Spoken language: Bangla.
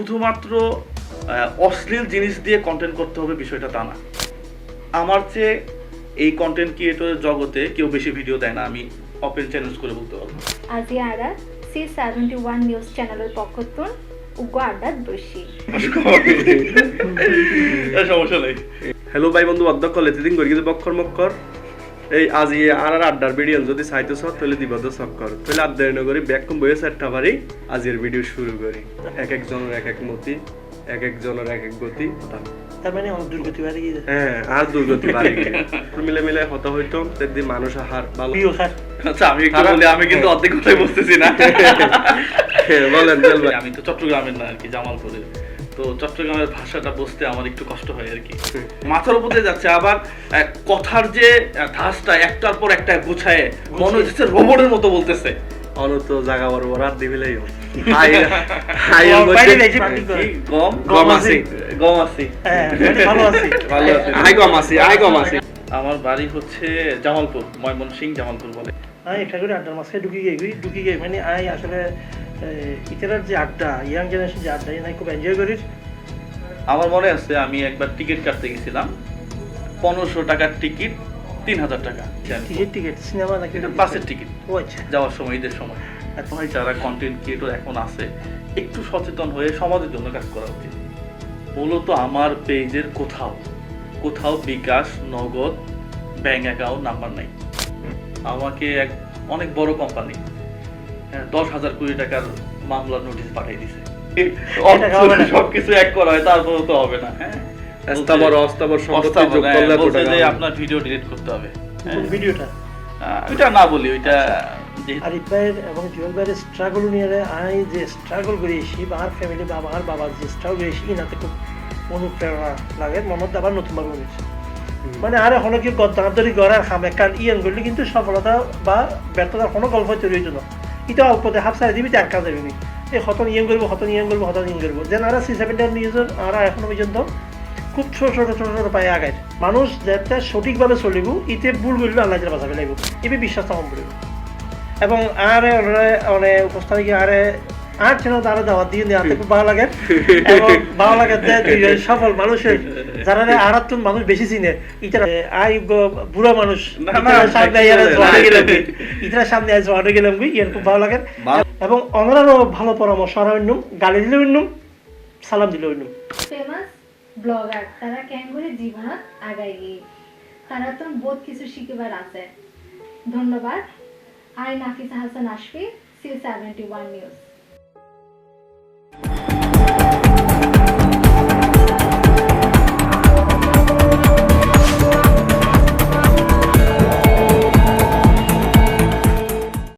শুধুমাত্র অশ্লীল জিনিস দিয়ে কন্টেন্ট করতে হবে বিষয়টা তা না। আমার চেয়ে এই কন্টেন্ট ক্রিয়েটরের জগতে কেউ বেশি ভিডিও দেয় না আমি ওপেন চ্যালেঞ্জ করে বলতে পারব। আজি আরা সি সেভেন্টি ওয়ান নিউজ চ্যানেলের আড্ডাত বসি সমস্যা নেই। হ্যালো ভাই বন্ধু অধ্যক্ষ লেতিদিন করি বক্ষর মক্কর। এই আজ ইয়ে আর আর আড্ডার ভিডিও যদি চাইতে সব তাহলে দিব তো চক্কর। তাহলে আড্ডা এনে করি ব্যাক কম বয়ে চারটা বাড়ি আজের ভিডিও শুরু করি। এক একজনের এক এক মতি এক একজনের এক এক গতি তার মানে দুর্গতি বাড়ি গিয়ে হ্যাঁ আর দুর্গতি বাড়ি গিয়ে। মিলে মিলে হতা হইতো সেদিন মানুষ হার ভালো। আচ্ছা আমি একটু বলি আমি কিন্তু অর্ধেক কথাই বুঝতেছি না। হ্যাঁ, বলেন। আমি তো চট্টগ্রামের না আর কি জামালপুরের। তো চট্টগ্রামের ভাষাটা বুঝতে আমার একটু কষ্ট হয় আর কি। মাথার উপর দিয়ে যাচ্ছে আবার কথার যে ধাঁচটা একটার পর একটা গুছায় মনে হচ্ছে রোবটের মতো বলতেছে। অনত বড় বড় আর দিবিলাই হাই হাই বাইরে বেশি পার্টি করে। কি গম? গম আছি। গম আছি। ভালো আছি। ভালো আছে। আই গম আছি আই গম আছি। আমার বাড়ি হচ্ছে জামালপুর ময়মনসিং জামালপুর বলে। আমি একটা করে আড্ডার মাঝে ঢুকি গিয়ে ঢুকি গিয়ে মানে আই আসলে ইতারার যে আড্ডা ইয়াং জেনারেশন যে আড্ডা আমি খুব এনজয় করি। আমার মনে আছে আমি একবার টিকিট কাটতে গেছিলাম। পনেরোশো টাকার টিকিট তিন হাজার টাকা কিসের টিকিট সিনেমা নাকি বাসের টিকিট ও আচ্ছা। যাওয়ার সময় ঈদের সময়। এখন হয় যারা কন্টেন্ট ক্রিয়েটর এখন আছে একটু সচেতন হয়ে সমাজের জন্য কাজ করা উচিত। মূলত আমার পেজের কোথাও কোথাও বিকাশ নগদ ব্যাংক অ্যাকাউন্ট নাম্বার নাই। আমাকে এক অনেক বড় কোম্পানি দশ হাজার কোটি টাকার মামলার নোটিশ পাঠিয়ে দিছে। সবকিছু এক করা হয় তারপরেও তো হবে না হ্যাঁ? সম্পত্তি যোগ হ্যাঁ, করলে বলছে যে আপনার ভিডিও ডিলিট করতে হবে হ্যাঁ। ভিডিওটা ওইটা না বলি ওইটা আরিফ ভাইয়ের এবং জুয়েল ভাইয়ের স্ট্রাগল নিয়ে আই যে স্ট্রাগল করে বা আর ফ্যামিলি বা আমার বাবার যে স্ট্রাগল করে এসি ইনাতে খুব অনুপ্রেরণা লাগে। আবার নতুনভাবে উঠেছে মানে আর এখনও কি গদ্দারি গড়ার খাম? কারণ ইয়ান করলে কিন্তু সফলতা বা ব্যর্থতার কোনো গল্প তৈরি হইতো না। এটা অল্পতে হাফ সাইড দিবি এক কাজ দিবি এই হতন ইয়ং করব, হতন ইয়ং করব, হতন ইয়ং করব। যেন আর সি সেভেন্টি নিউজের আর এখনও পর্যন্ত খুব ছোট ছোট ছোট ছোট পায়ে আগায়। মানুষ যাতে সঠিকভাবে চলিব, ইতে ভুল করলে আল্লাহ যেটা বাঁচাবে লাগবে এবি বিশ্বাস স্থাপন করিব। এবং আরে মানে উপস্থাপিকা আরে আর চ্যানেল তারা দাওয়াত দিয়ে নেওয়াতে খুব ভালো লাগে। এবং ভালো লাগে যে সফল মানুষের যারা মানুষ বেশি চিনে ইতারা আই বুড়া মানুষ না, না, সামনে না, গেলাম ইতারা সামনে আই জোয়ানে গেলাম ইয়ার খুব ভালো লাগে। এবং ভালো পরামর্শ আর অন্যম গালি দিলে অন্যম সালাম দিলে ফেমাস ব্লগার তারা কেন করে জীবনত গিয়ে। তারা তো বহুত কিছু শিখিবার আছে। ধন্যবাদ। I Nafisa Hasan Ashfi C seventy one news